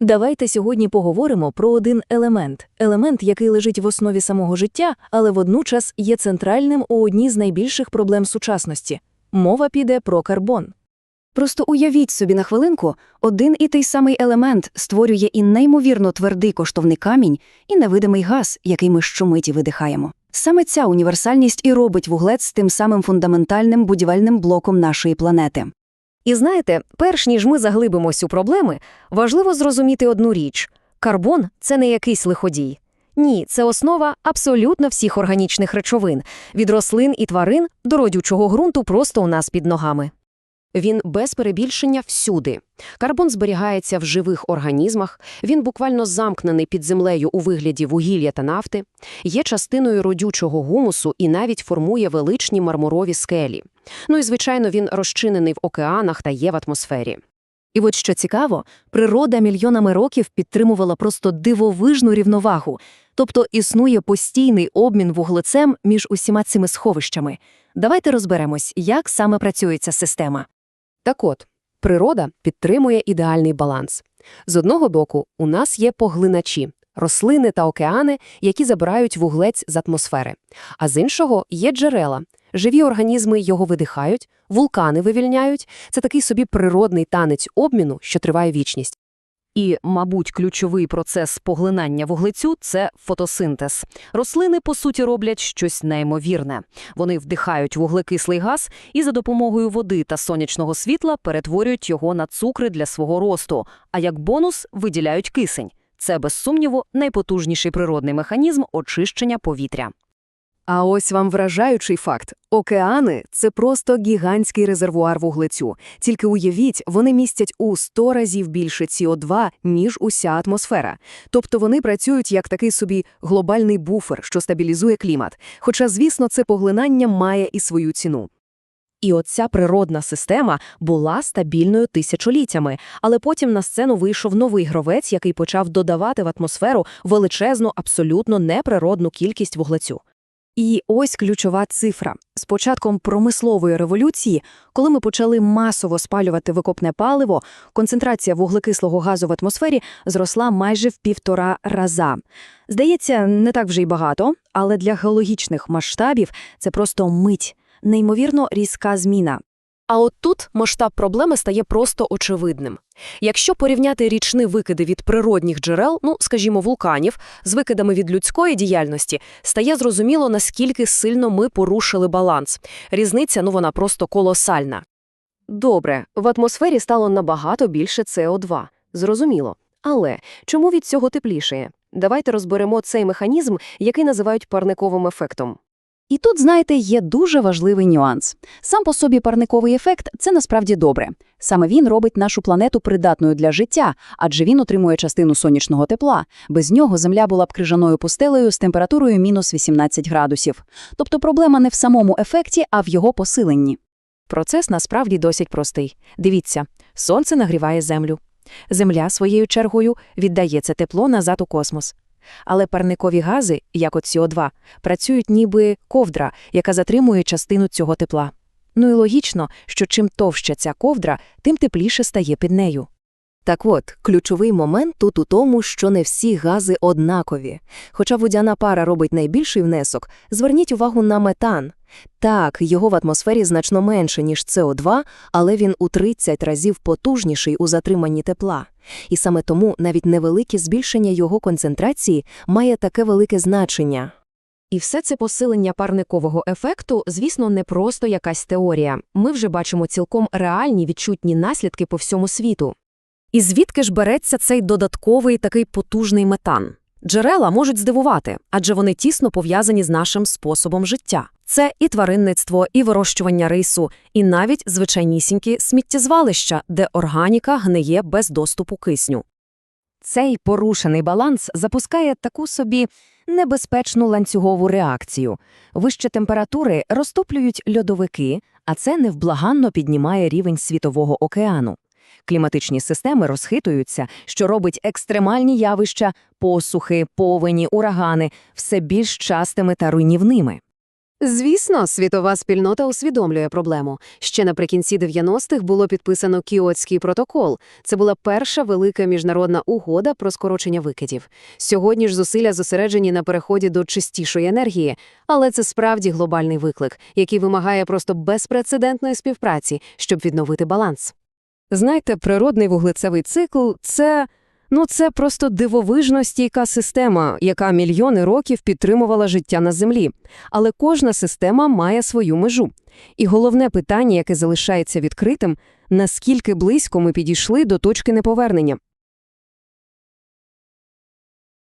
Давайте сьогодні поговоримо про один елемент, елемент, який лежить в основі самого життя, але водночас є центральним у одній з найбільших проблем сучасності. Мова піде про карбон. Просто уявіть собі на хвилинку, один і той самий елемент створює і неймовірно твердий коштовний камінь, і невидимий газ, який ми щомиті видихаємо. Саме ця універсальність і робить вуглець тим самим фундаментальним будівельним блоком нашої планети. І знаєте, перш ніж ми заглибимось у проблеми, важливо зрозуміти одну річ: карбон це не якийсь лиходій. Ні, це основа абсолютно всіх органічних речовин від рослин і тварин до родючого ґрунту просто у нас під ногами. Він без перебільшення всюди. Карбон зберігається в живих організмах, він буквально замкнений під землею у вигляді вугілля та нафти, є частиною родючого гумусу і навіть формує величні мармурові скелі. Ну і, звичайно, він розчинений в океанах та є в атмосфері. І от що цікаво, природа мільйонами років підтримувала просто дивовижну рівновагу, тобто існує постійний обмін вуглецем між усіма цими сховищами. Давайте розберемось, як саме працює ця система. Так от, природа підтримує ідеальний баланс. З одного боку, у нас є поглиначі – рослини та океани, які забирають вуглець з атмосфери. А з іншого є джерела. Живі організми його видихають, вулкани вивільняють. Це такий собі природний танець обміну, що триває вічність. І, мабуть, ключовий процес поглинання вуглецю це фотосинтез. Рослини, по суті, роблять щось неймовірне. Вони вдихають вуглекислий газ і за допомогою води та сонячного світла перетворюють його на цукри для свого росту, а як бонус виділяють кисень. Це, без сумніву, найпотужніший природний механізм очищення повітря. А ось вам вражаючий факт. Океани – це просто гігантський резервуар вуглецю. Тільки уявіть, вони містять у 100 разів більше СО2, ніж уся атмосфера. Тобто вони працюють як такий собі глобальний буфер, що стабілізує клімат. Хоча, звісно, це поглинання має і свою ціну. І оця природна система була стабільною тисячоліттями, але потім на сцену вийшов новий гравець, який почав додавати в атмосферу величезну, абсолютно неприродну кількість вуглецю. І ось ключова цифра. З початком промислової революції, коли ми почали масово спалювати викопне паливо, концентрація вуглекислого газу в атмосфері зросла майже в півтора раза. Здається, не так вже й багато, але для геологічних масштабів це просто мить, неймовірно різка зміна. А от тут масштаб проблеми стає просто очевидним. Якщо порівняти річні викиди від природних джерел, ну, скажімо, вулканів, з викидами від людської діяльності, стає зрозуміло, наскільки сильно ми порушили баланс. Різниця, ну, вона просто колосальна. Добре, в атмосфері стало набагато більше СО2. Зрозуміло. Але чому від цього теплішає? Давайте розберемо цей механізм, який називають парниковим ефектом. І тут, знаєте, є дуже важливий нюанс. Сам по собі парниковий ефект – це насправді добре. Саме він робить нашу планету придатною для життя, адже він отримує частину сонячного тепла. Без нього Земля була б крижаною пустелею з температурою мінус 18 градусів. Тобто проблема не в самому ефекті, а в його посиленні. Процес насправді досить простий. Дивіться, сонце нагріває землю. Земля своєю чергою віддає це тепло назад у космос. Але парникові гази, як от СО2, працюють ніби ковдра, яка затримує частину цього тепла. Ну і логічно, що чим товща ця ковдра, тим тепліше стає під нею. Так от, ключовий момент тут у тому, що не всі гази однакові. Хоча водяна пара робить найбільший внесок, зверніть увагу на метан. Так, його в атмосфері значно менше, ніж СО2, але він у 30 разів потужніший у затриманні тепла. І саме тому навіть невелике збільшення його концентрації має таке велике значення. І все це посилення парникового ефекту, звісно, не просто якась теорія. Ми вже бачимо цілком реальні відчутні наслідки по всьому світу. І звідки ж береться цей додатковий такий потужний метан? Джерела можуть здивувати, адже вони тісно пов'язані з нашим способом життя. Це і тваринництво, і вирощування рису, і навіть звичайнісінькі сміттєзвалища, де органіка гниє без доступу кисню. Цей порушений баланс запускає таку собі небезпечну ланцюгову реакцію. Вищі температури розтоплюють льодовики, а це невблаганно піднімає рівень світового океану. Кліматичні системи розхитуються, що робить екстремальні явища, посухи, повені, урагани все більш частими та руйнівними. Звісно, світова спільнота усвідомлює проблему. Ще наприкінці 90-х було підписано Кіотський протокол. Це була перша велика міжнародна угода про скорочення викидів. Сьогодні ж зусилля зосереджені на переході до чистішої енергії, але це справді глобальний виклик, який вимагає просто безпрецедентної співпраці, щоб відновити баланс. Знаєте, природний вуглецевий цикл – це, ну, це просто дивовижно стійка система, яка мільйони років підтримувала життя на Землі. Але кожна система має свою межу. І головне питання, яке залишається відкритим – наскільки близько ми підійшли до точки неповернення.